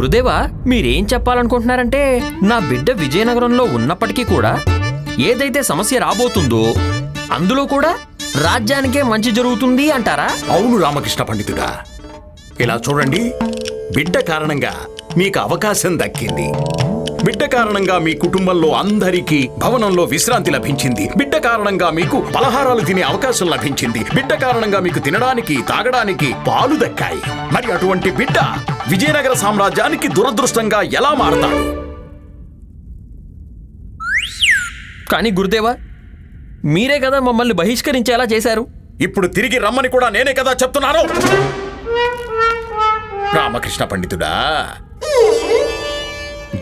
గురుదేవా మీరేం చెప్పాలనుకుంటున్నారంటే నా బిడ్డ విజయనగరంలో ఉన్నప్పటికీ కూడా ఏదైతే సమస్య రాబోతుందో అందులో కూడా రాజ్యానికే మంచి జరుగుతుంది అంటారా? అవును రామకృష్ణ పండితుడా. ఇలా చూడండి బిడ్డ కారణంగా మీకు అవకాశం దక్కింది. బిడ్డ కారణంగా మీ కుటుంబంలో అందరికీ భవనంలో విశ్రాంతి లభించింది. బిడ్డ కారణంగా మీకు పలహారాలు తినే అవకాశం లభించింది. బిడ్డ కారణంగా మీకు తినడానికి తాగడానికి పాలు దక్కాయి. మరి అటువంటి బిడ్డ విజయనగర సామ్రాజ్యానికి దురదృష్టంగా ఎలా మారతాడు? కానీ గురుదేవా మీరే కదా మమ్మల్ని బహిష్కరించేలా చేశారు? ఇప్పుడు తిరిగి రమ్మని కూడా నేనే కదా చెప్తున్నాను. రామకృష్ణ పండితుడా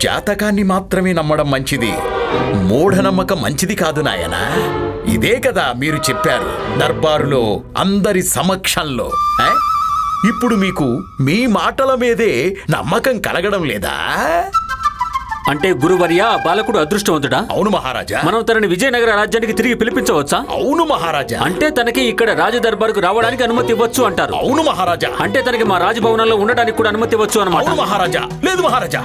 జాతకాన్ని మాత్రమే నమ్మడం మంచిది. మూఢనమ్మకం మంచిది కాదు నాయనా. ఇదే కదా మీరు చెప్పారు దర్బారులో అందరి సమక్షంలో? ఇప్పుడు మీకు మీ మాటల మీదే నమ్మకం కలగడం లేదా? అంటే గురువర్య బాలకుడు అదృష్టవంతుడా? అవును మహారాజా. మనం తనని విజయనగర రాజ్యానికి తిరిగి పిలిపించవచ్చా? అవును మహారాజా. అంటే తనకి ఇక్కడ రాజదర్బార్కు రావడానికి అనుమతి ఇవ్వచ్చు అంటారు. అవును మహారాజా. అంటే తనకి మా రాజభవనంలో ఉండడానికి కూడా అనుమతి ఇవ్వచ్చు అనమాట మహారాజా. లేదు మహారాజా.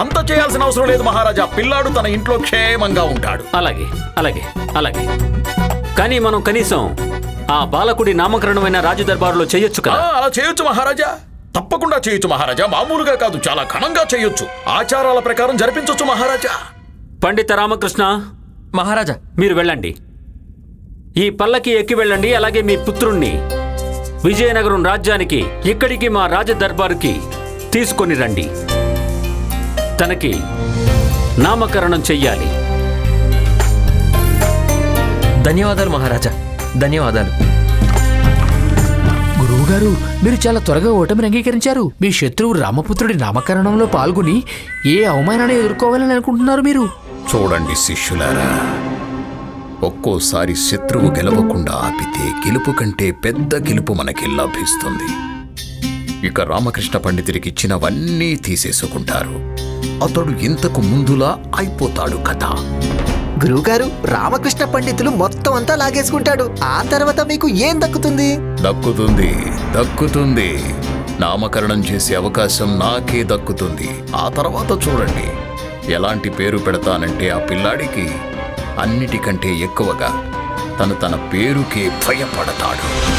అంత చేయాల్సిన అవసరం లేదు మహారాజా. పిల్లాడు తన ఇంట్లో క్షేమంగా ఉంటాడు. అలాగే అలాగే అలాగే. కానీ మనం కనీసం ఆ బాలకుడి నామకరణమైన రాజదర్బారులో చేయొచ్చు ఆ, కదా అలా చేయొచ్చు మహారాజా. తప్పకుండా చేయొచ్చు మహారాజా. మామూలుగా కాదు చాలా ఘనంగా చేయొచ్చు. ఆచారాల ప్రకారం జరిపించొచ్చు మహారాజా. పండిత రామకృష్ణ. మహారాజా. మీరు వెళ్ళండి. ఈ పల్లకి ఎక్కి వెళ్ళండి అలాగే మీ పుత్రుణ్ణి విజయనగరం రాజ్యానికి ఇక్కడికి మా రాజ దర్బారుకి తీసుకొని రండి. తనకి నామకరణం చెయ్యాలి. ధన్యవాదాలు మహారాజా. ధన్యవాదాలు. గురువుగారు మీరు చాలా త్వరగా ఓటమిని అంగీకరించారు. మీ శత్రువు రామపుత్రుడి నామకరణంలో పాల్గొని ఏ అవమానాన్ని ఎదుర్కోవాలని అనుకుంటున్నారు మీరు? చూడండి శిష్యులారా ఒక్కోసారి శత్రువు గెలవకుండా ఆపితే గెలుపు కంటే పెద్ద గెలుపు మనకి లభిస్తుంది. ఇక రామకృష్ణ పండితుడికి ఇచ్చినవన్నీ తీసేసుకుంటారు. అతడు ఇంతకు ముందులా అయిపోతాడు కదా గురువుగారు రామకృష్ణ పండితులు మొత్తం అంతా లాగేసుకుంటాడు. ఆ తర్వాత మీకు ఏం దక్కుతుంది? దక్కుతుంది దక్కుతుంది. నామకరణం చేసే అవకాశం నాకే దక్కుతుంది. ఆ తర్వాత చూడండి. ఎలాంటి పేరు పెడతానంటే ఆ పిల్లాడికి అన్నిటికంటే ఎక్కువగా తను తన పేరుకే భయపడతాడు.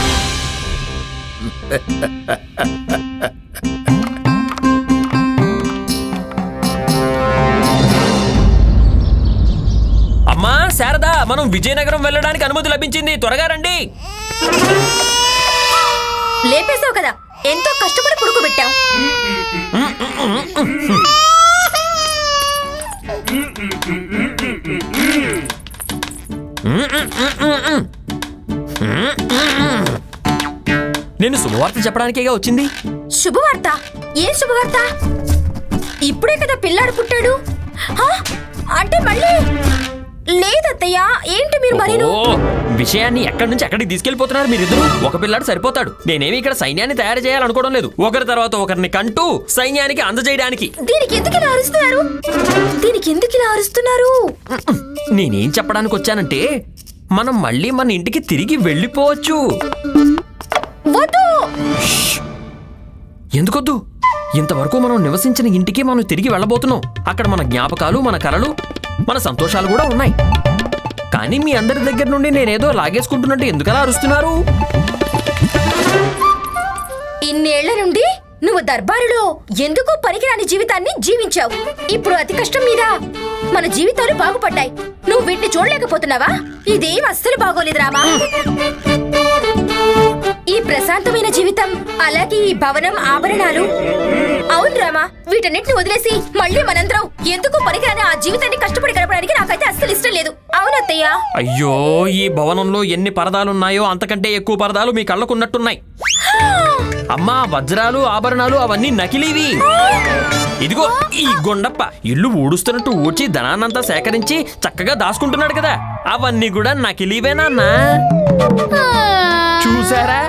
అమ్మా శారదా మనం విజయనగరం వెళ్ళడానికి అనుమతి లభించింది. త్వరగా రండి. లేపేశావు కదా. ఎంతో కష్టపడి పుడుకోబెట్టావు. శుభవార్త చెప్పడానికేగా వచ్చింది? శుభవార్త? ఏం శుభవార్త? ఇప్పుడే కదా పిల్లాడు పుట్టాడు. హా? అంటే మళ్ళీ? లేదత్తయ్య ఏంటి మీరు మరీను? ఓ విషయాన్ని ఎక్కడి నుంచి ఎక్కడికి తీసుకెళ్ళిపోతున్నారు మీరిద్దరు? ఒక పిల్లాడు సరిపోతాడు. నేనేమి ఇక్కడ సైన్యాన్ని తయారు చేయాలనుకోవడం లేదు. ఒకరి తర్వాత ఒకరిని కంటూ సైన్యానికి అందజేయడానికి. దీనికి ఎందుకు ఇలా అరుస్తున్నారు? దీనికి ఎందుకు ఇలా అరుస్తున్నారు? నేనేం చెప్పడానికి వచ్చానంటే మనం మళ్ళీ మన ఇంటికి తిరిగి వెళ్ళిపోవచ్చు. వద్దు! ఎందుకొద్దు? ఇంతవరకు మనం నివసించిన ఇంటికి మనం తిరిగి వెళ్ళబోతున్నాం. అక్కడ మన జ్ఞాపకాలు మన కలలు మన సంతోషాలు కూడా ఉన్నాయి. కానీ మీ అందరి దగ్గర నుండి నేనేదో లాగేసుకుంటున్నట్టు ఎందుకలా అరుస్తున్నారు? ఇన్నేళ్ళ నుండి నువ్వు దర్బారులో ఎందుకో పనికిరాని జీవితాన్ని జీవించావు? ఇప్పుడు అతి కష్టం మీద మన జీవితాలు బాగుపడ్డాయి. నువ్వు వీటిని చూడలేకపోతున్నావా? ఇదేం అస్సలు బాగోలేదు రామా. ఈ ప్రశాంతమైన జీవితం అలాగే ఈ భవనం ఆభరణాలు. అవును రామా వీటన్నిటిని వదిలేసి మళ్ళీ మనందరం ఎందుకు పనికిరాని ఆ జీవితాన్ని కష్టపడి గడపడానికి నాకైతే అస్సలు ఇష్టం లేదు. అవునత్తయ్య అయ్యో ఈ భవనంలో ఎన్ని పరదాలున్నాయో అంతకంటే ఎక్కువ పరదాలు మీ కళ్ళకున్నట్టున్నాయి. అమ్మా వజ్రాలు ఆభరణాలు అవన్నీ నకిలీవి. ఇదిగో ఈ గుండప్ప. ఇల్లు ఊడుస్తున్నట్టు ఊడ్చి ధనాన్నంతా సేకరించి చక్కగా దాచుకుంటున్నాడు కదా. అవన్నీ కూడా నకిలీవేనా చూసారా?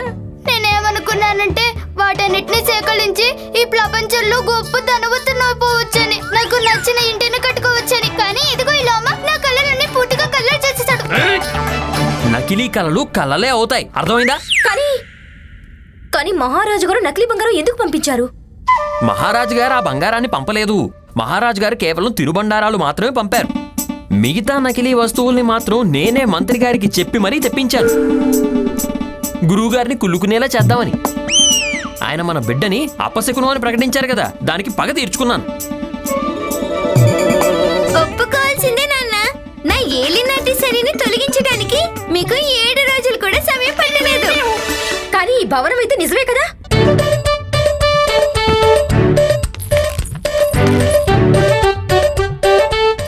నేనేమనుకున్నానంటే వాటన్నిటిని సేకరించి ఈ ప్రపంచంలో గొప్ప ధనవంతుని అయిపోవచ్చని. నాకు నచ్చిన ఇంటిని కట్టుకోవచ్చని. కానీ ఇదిగో ఈ లోమ నా కళ్ళని పూర్తిగా కలర్ చేసేసాడు. నకిలీ కళలు కళలే అవుతాయి. అర్థమైందా? కానీ కానీ మహారాజు గారు నకిలీ బంగారం ఎందుకు పంపించారు? మహారాజు గారు ఆ బంగారాన్ని పంపలేదు. మహారాజు గారు కేవలం తిరుబండారాలు మాత్రమే పంపారు. మిగతా నకిలీ వస్తువుల్ని మాత్రం నేనే మంత్రి గారికి చెప్పి మరీ తెప్పించాను. గురువుగారిని కుళ్ళుకునేలా చేద్దామని. ఆయన మన బిడ్డని అపశకునం అని ప్రకటించారు కదా దానికి పగ తీర్చుకున్నాను. ఒప్పుకోవాల్సిందే నాన్న. నా ఏలినాటి తొలగించడానికి మీకు ఏడు రోజులు కూడా సమయం పట్టలేదు. కానీ ఈ భవనం అయితే నిజమే కదా?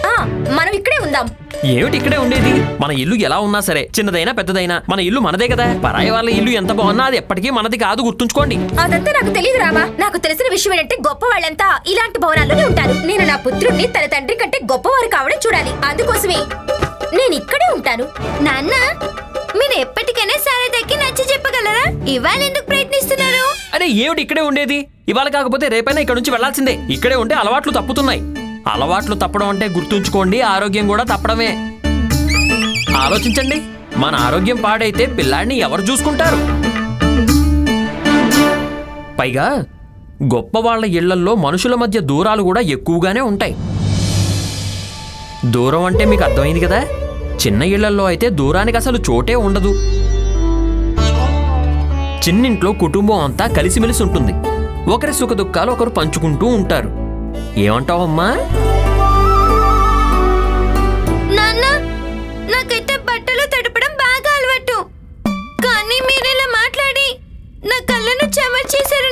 ఆ, మనం ఇక్కడే ఉందాం. ఏమిటి ఇక్కడే ఉండేది? మన ఇల్లు ఎలా ఉన్నా సరే చిన్నదైనా పెద్దదైనా మన ఇల్లు మనదే కదా. పరాయి వాళ్ళ ఇల్లు ఎంత బాగున్నా అది ఎప్పటికీ మనది కాదు గుర్తుంచుకోండి. అదంతా నాకు తెలియదు రామా. నాకు తెలిసిన విషయం ఏంటంటే గొప్ప వాళ్ళంతా ఇలాంటి భవనాల్లోనే ఉంటారు. నేను నా పుత్రుణ్ణి తన తండ్రి కంటే గొప్పవారు కావడం చూడాలి. అందుకోసమే నేను ఇక్కడే ఉంటాను. నాన్న! మీరు ఎప్పటికైనా శారదకి నచ్చ చెప్పగలరా? ఇవాళ ఎందుకు ప్రయత్నిస్తున్నారు? అరే ఏమిటి ఇక్కడే ఉండేది? ఇవాళ కాకపోతే రేపైనా ఇక్కడ నుంచి వెళ్ళాల్సిందే ఇక్కడే ఉంటే అలవాట్లు తప్పుతున్నాయి. అలవాట్లు తప్పడం అంటే గుర్తుంచుకోండి ఆరోగ్యం కూడా తప్పడమే. ఆలోచించండి మన ఆరోగ్యం పాడైతే పిల్లాడిని ఎవరు చూసుకుంటారు? పైగా గొప్ప వాళ్ళ ఇళ్ళల్లో మనుషుల మధ్య దూరాలు కూడా ఎక్కువగానే ఉంటాయి. దూరం అంటే మీకు అర్థమైంది కదా? చిన్న ఇళ్ళల్లో అయితే దూరానికి అసలు చోటే ఉండదు. చిన్నింట్లో కుటుంబం అంతా కలిసిమెలిసి ఉంటుంది. ఒకరి సుఖదుఃఖాలు ఒకరు పంచుకుంటూ ఉంటారు. ఏమంటావమ్మా? నాన్న నాకైతే బట్టలు తడపడం బాగా అలవాటు. కానీ మీరు ఇలా మాట్లాడి నా కళ్ళను చెమర్చేశారు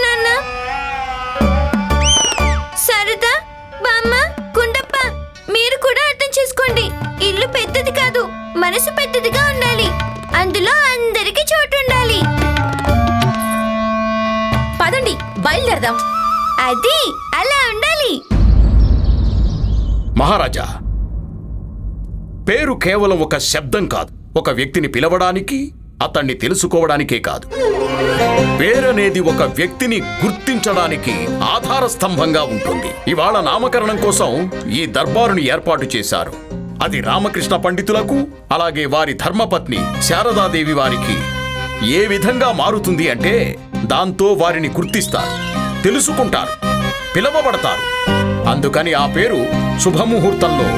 ఇల్లు పెద్దది కాదు మనసు పెద్దదిగా ఉండాలి. అందులో అందరికీ చోటు ఉండాలి పదండి బయలుదేరదాం. అది అలా ఉండాలి. మహారాజా పేరు కేవలం ఒక శబ్దం కాదు. ఒక వ్యక్తిని పిలవడానికి అతన్ని తెలుసుకోవడానికే కాదు. పేరనేది ఒక వ్యక్తిని గుర్తించడానికి ఆధార స్తంభంగా ఉంటుంది. ఇవాళ నామకరణం కోసం ఈ దర్బారుని ఏర్పాటు చేశారు. అది రామకృష్ణ పండితులకు అలాగే వారి ధర్మపత్ని శారదాదేవి వారికి. ఏ విధంగా మారుతుంది అంటే దాంతో వారిని గుర్తిస్తారు తెలుసుకుంటారు పిలవబడతారు. అందుకని ఆ పేరు శుభముహూర్తంలో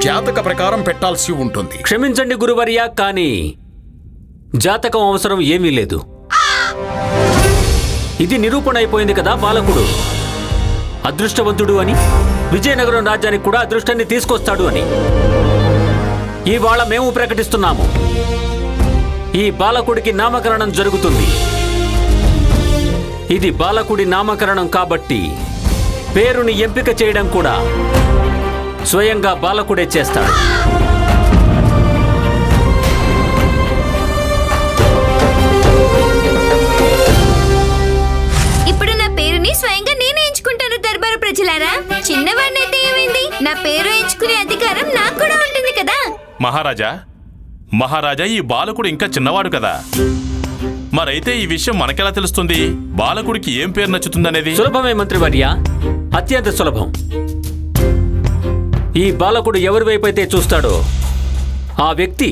జాతక ప్రకారం పెట్టాల్సి ఉంటుంది. క్షమించండి గురువర్య కానీ జాతకం అవసరం ఏమీ లేదు. ఇది నిరూపణ అయిపోయింది కదా బాలకుడు. అదృష్టవంతుడు అని విజయనగరం రాజ్యానికి కూడా అదృష్టాన్ని తీసుకొస్తాడు అని. ఇవాళ మేము ప్రకటిస్తున్నాము. ఈ బాలకుడికి నామకరణం జరుగుతుంది. ఇది బాలకుడి నామకరణం కాబట్టి పేరుని ఎంపిక చేయడం కూడా స్వయంగా బాలకుడే చేస్తాడు. మహారాజా మహారాజా ఈ బాలకుడు ఇంకా చిన్నవాడు కదా. మరైతే ఈ విషయం మనకెలా తెలుస్తుంది? బాలకుడికి ఏం పేరు నచ్చుతుందనేది? సులభమే మంత్రివర్య అత్యంత సులభం. ఈ బాలకుడు ఎవరి వైపు అయితే చూస్తాడో ఆ వ్యక్తి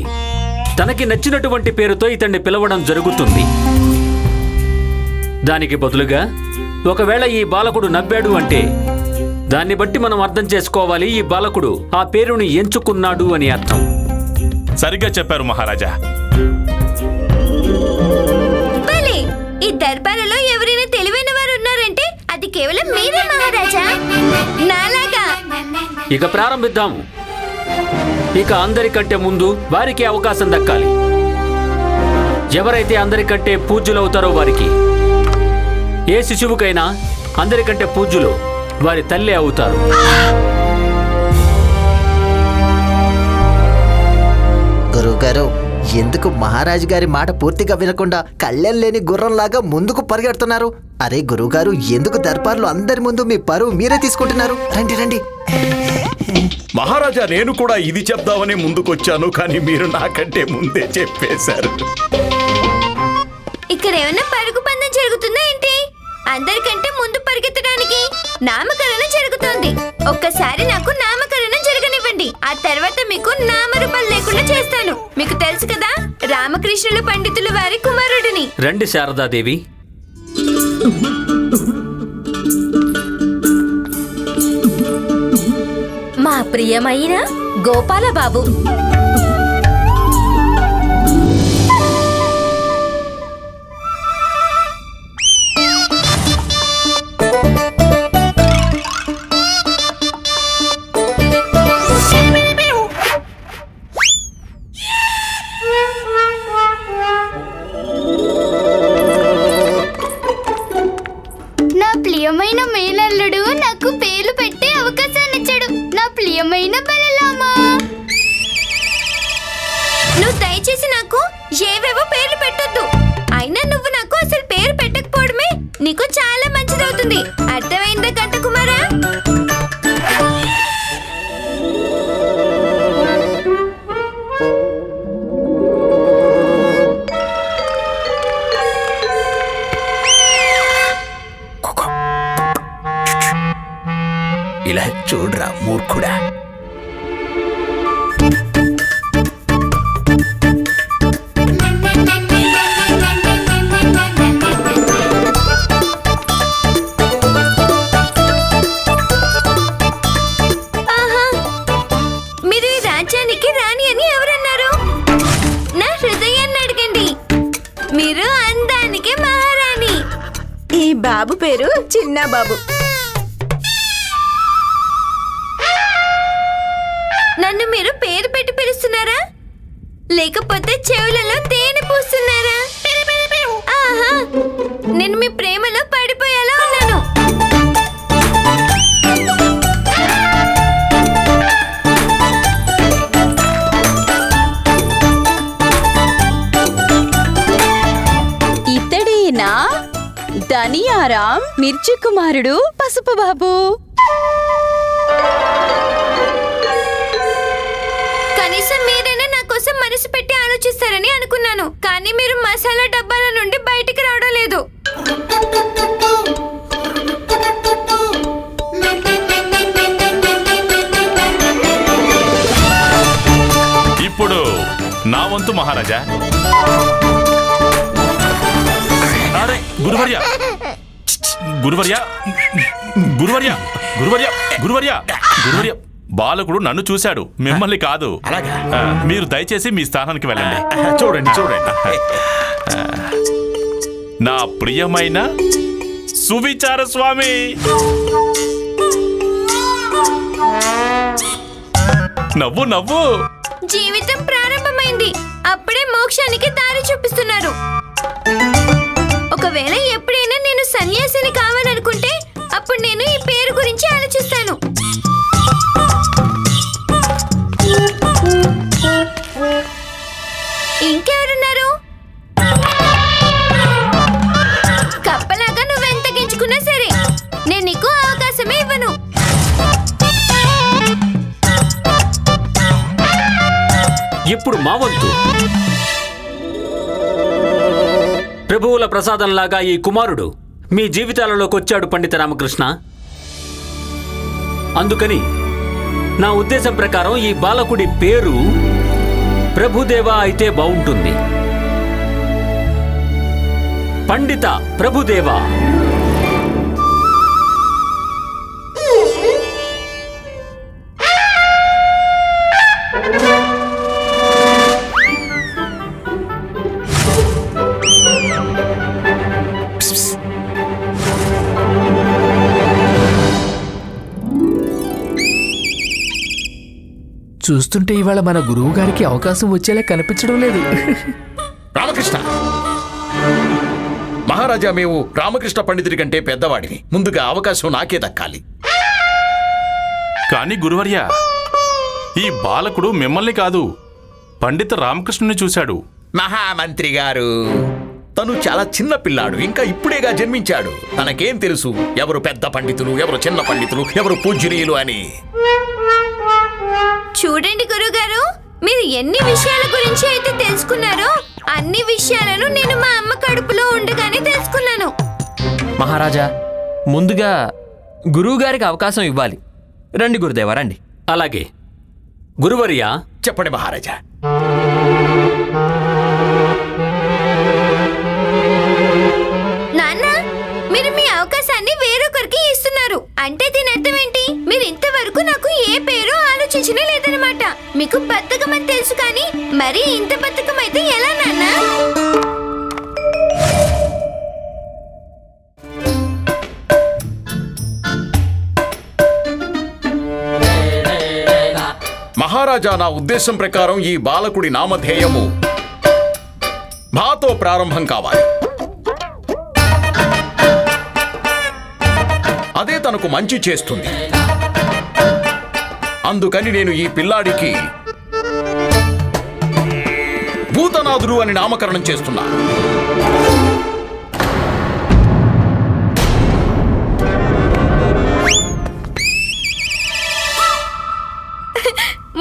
తనకి నచ్చినటువంటి పేరుతో ఇతన్ని పిలవడం జరుగుతుంది. దానికి బదులుగా ఒకవేళ ఈ బాలకుడు నవ్వాడు అంటే దాన్ని బట్టి మనం అర్థం చేసుకోవాలి ఈ బాలకుడు ఆ పేరుని ఎంచుకున్నాడు అని అర్థం. సరిగ్గా చెప్పారు మహారాజా. ఈ దర్బారులో ఎవరైనా తెలివైన వారు ఉన్నారంటే అది కేవలం మీరే మహారాజా. నాలాగా. ఇక ప్రారంభిద్దాము ఇక అందరికంటే ముందు వారికి అవకాశం దక్కాలి. ఎవరైతే అందరికంటే పూజ్యులవుతారో వారికి ఏ శిశువుకైనా అందరికంటే పూజ్యులు వారి తల్లి అవుతారు. గురువుగారు ఎందుకు మహారాజు గారి మాట పూర్తిగా వినకుండా కళ్ళెం లేని గుర్రంలాగా ముందుకు పరిగెడుతున్నారు? అరే గురువుగారు ఎందుకు దర్బార్లో అందరి ముందు మీ పరువు మీరే తీసుకుంటున్నారు? రండి రండి. మహారాజా నేను కూడా ఇది చెప్దామని ముందుకొచ్చాను కానీ మీరు నాకంటే ముందే చెప్పేశారు. ఇక్కడ ఏమైనా పరుగు పందెం జరుగుతుందా ఏంటి? అందరికంటే ముందు పరిగెత్తడానికి నామకరణం జరుగుతోంది. ఒక్కసారి నాకు నామకరణం జరగనివ్వండి ఆ తర్వాత మీకు నామరూపాలు లేకుండా చేస్తాను. మీకు తెలుసు కదా రామకృష్ణుల పండితుల వారి కుమారుడిని. రండి శారదాదేవి. మా ప్రియమైన గోపాల మహారాణి. ఈ బాబు పేరు చిన్న బాబు. చేస్తున్నారా? లేకపోతే చెవులలో తేనె పూస్తున్నారా? ఆహా! నేను మీ ప్రేమలో పడిపోయేలా ఉన్నాను. ఇతడేనా? ధనియారాం మిర్చి కుమారుడు పసుపు బాబు అనుకున్నాను కానీ మీరు మసాలా డబ్బాల నుండి బయటికి రావడం లేదు. ఇప్పుడు నా వంతు మహారాజా. అరే గురువర్య గురువర్య. గురువర్య. గురువర్య గురువర్య గురువర్య. బాలకుడు నన్ను చూశాడు. మిమ్మల్ని కాదు. అలాగా? మీరు దయచేసి మీ స్థానానికి వెళ్ళండి. చూడండి చూడండి. నా ప్రియమైన సువిచార స్వామి! నవ్వు నవ్వు! జీవితం ప్రారంభమైంది. అప్పుడే మోక్షానికి దారి చూపిస్తున్నారు. ఒకవేళ ఎప్పుడైనా నేను సన్యాసిని కావాలనుకుంటే అప్పుడు నేను ఈ పేరు గురించి ఆలోచిస్తాను. ఇప్పుడు మా వంతు. ప్రభువుల ప్రసాదంలాగా ఈ కుమారుడు మీ జీవితాలలోకి వచ్చాడు పండిత రామకృష్ణ. అందుకని నా ఉద్దేశం ప్రకారం ఈ బాలకుడి పేరు ప్రభుదేవా అయితే బాగుంటుంది పండిత ప్రభుదేవా. చూస్తుంటే ఇవాళ మన గురువు గారికి అవకాశం వచ్చేలా కనిపించడం లేదు. రామకృష్ణ. మహారాజా మేము రామకృష్ణ పండితుడి కంటే పెద్దవాడిని ముందుగా అవకాశం నాకే దక్కాలి. కానీ గురువర్య ఈ బాలకుడు మిమ్మల్ని కాదు పండిత రామకృష్ణుని చూశాడు. మహామంత్రి గారు తను చాలా చిన్న పిల్లాడు ఇంకా ఇప్పుడేగా జన్మించాడు. తనకేం తెలుసు ఎవరు పెద్ద పండితులు ఎవరు చిన్న పండితులు ఎవరు పూజ్యనీయులు అని. చూడండి గురుగారు మీరు ఎన్ని విషయాల గురించి అయితే తెలుసుకున్నారో అన్ని విషయాలను నేను మా అమ్మ కడుపులో ఉండగానే తెలుసుకున్నాను. మహారాజా ముందుగా గురువుగారికి అవకాశం ఇవ్వాలి. రండి గురుదేవా రండి. అలాగే. గురువర్య చెప్పండి మహారాజా. నాన్న మీ అంటే దీని అర్థం ఏంటి? మీరు ఇంతవరకు నాకు ఏ పేరు ఆలోచించనే లేదనమాట మీకు బద్ధకం అని తెలుసు కానీ మరీ ఇంత బద్ధకం అయితే ఎలా నాన్న? మహారాజా నా ఉద్దేశం ప్రకారం ఈ బాలకుడి నామధేయము. భాతో ప్రారంభం కావాలి. అదే తనకు మంచి చేస్తుంది. అందుకని నేను ఈ పిల్లాడికి భూతనాథుడు అని నామకరణం చేస్తున్నా.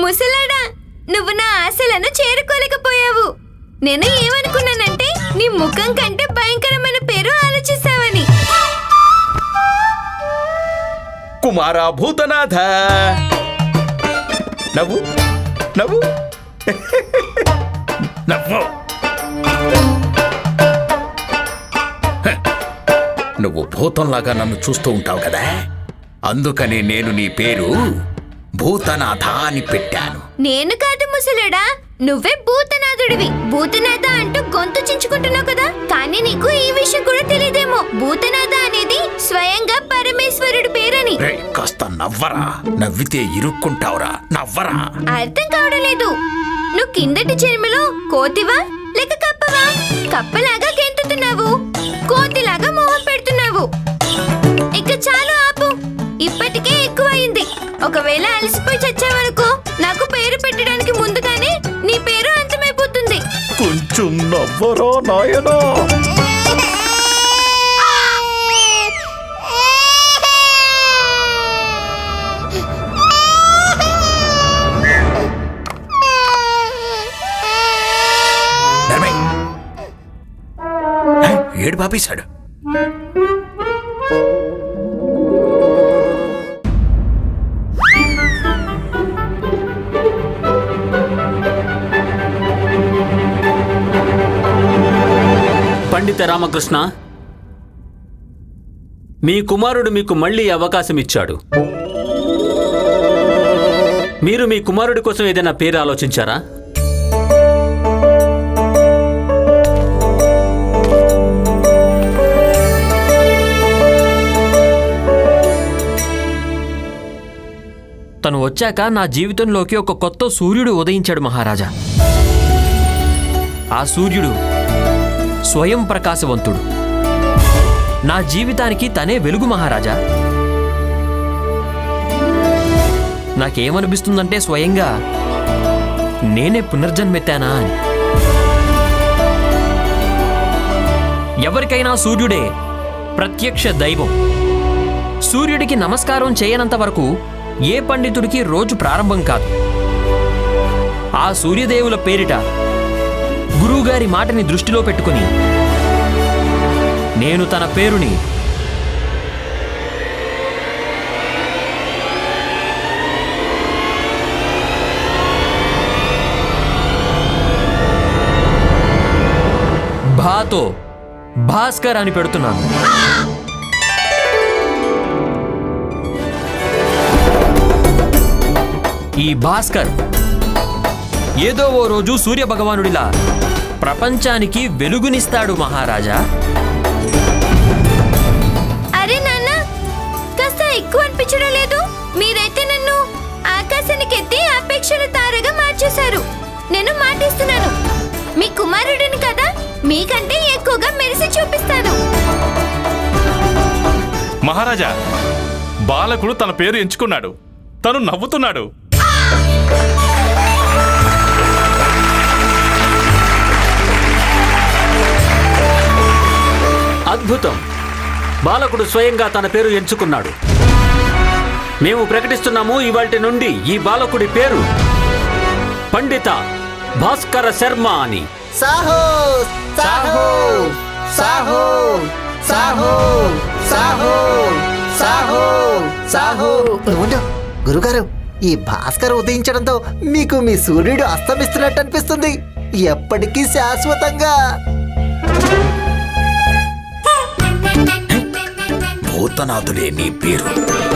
ముసలాడా నువ్వు నా ఆశలను చేరుకోలేకపోయావు. నేను ఏమనుకున్నానంటే నీ ముఖం కంటే భయంకరమైన పేరు ఆలోచిస్తావని. కుమారా భూతనాథ! నవ్వు? నవ్వు? నవ్వు. నువ్వు భూతంలాగా నన్ను చూస్తూ ఉంటావు కదా? అందుకని నేను నీ పేరు భూతనాథ అని పెట్టాను. నేను కాదు ముసలుడా నువ్వే భూతనాథుడివి భూతనాథ అంటూ గొంతు చించుకుంటున్నావు కదా? కానీ నీకు ఈ విషయం కూడా తెలియదేమో. భూతనాథ అనేది స్వయంగా పరమేశ్వరుడి పేరని. కాస్త నవ్వరా? నవ్వితే ఇరుక్కుంటావురా. నవ్వరా? అర్థం కావడం లేదు. నువ్వు కిందటి జన్మలో కోతివా? లేక కప్పవా? కప్పలాగా గెంతుతున్నావు. కోతిలాగా మొహం పెడుతున్నావు. ఇక చాలు ఆపు. ఇప్పటికే ఎక్కువైంది. ఒకవేళ అలసిపోయి చచ్చావనుకో నాకు పేరు పెట్టడానికి అంతమైపోతుంది కొంచెం నవ్వరా నాయనా ఏడు పాపేశాడు. పండిత రామకృష్ణ మీ కుమారుడు మీకు మళ్ళీ అవకాశం ఇచ్చాడు. మీరు మీ కుమారుడి కోసం ఏదైనా పేరు ఆలోచించారా? తను వచ్చాక నా జీవితంలోకి ఒక కొత్త సూర్యుడు ఉదయించాడు మహారాజా. ఆ సూర్యుడు స్వయం ప్రకాశవంతుడు. నా జీవితానికి తనే వెలుగు మహారాజా. నాకేమనిపిస్తుందంటే స్వయంగా నేనే పునర్జన్మెత్తానా అని. ఎవరికైనా సూర్యుడే ప్రత్యక్ష దైవం. సూర్యుడికి నమస్కారం చేయనంత వరకు ఏ పండితుడికి రోజు ప్రారంభం కాదు. ఆ సూర్యదేవుల పేరిట గురువుగారి మాటని దృష్టిలో పెట్టుకుని నేను తన పేరుని భాతో భాస్కర్ అని పెడుతున్నాను. ఈ భాస్కర్ ఏదో ఓ రోజు సూర్య భగవానుడిలా ప్రపంచానికి వెలుగునిస్తాడు మహారాజా. అరే నాన్న కాస్త ఎక్కువ అనిపించడం లేదు. మీరైతే నన్ను ఆకాశానికి ఎత్తి అపేక్షల తారగా మార్చేశారు. నేను మాటిస్తున్నాను. మీ కుమారుడిని కదా మీకంటే ఎక్కువగా మెరిసి చూపిస్తాను. మహారాజా బాలకుడు తన పేరు ఎంచుకున్నాడు. తను నవ్వుతున్నాడు. అద్భుతం. బాలకుడు స్వయంగా తన పేరు ఎంచుకున్నాడు. మేము ప్రకటిస్తున్నాము ఇవాటి నుండి ఈ బాలకుడి పేరు పండిత భాస్కర శర్మ అని. సాహో సాహో సాహో సాహో సాహో సాహో సాహో. గురుగారు ఈ భాస్కర్ ఉదయించడంతో మీకు మీ సూర్యుడు అస్తమిస్తున్నట్టు అనిపిస్తుంది. ఎప్పటికీ శాశ్వతంగా. భూతనాథుడే నీ పేరు.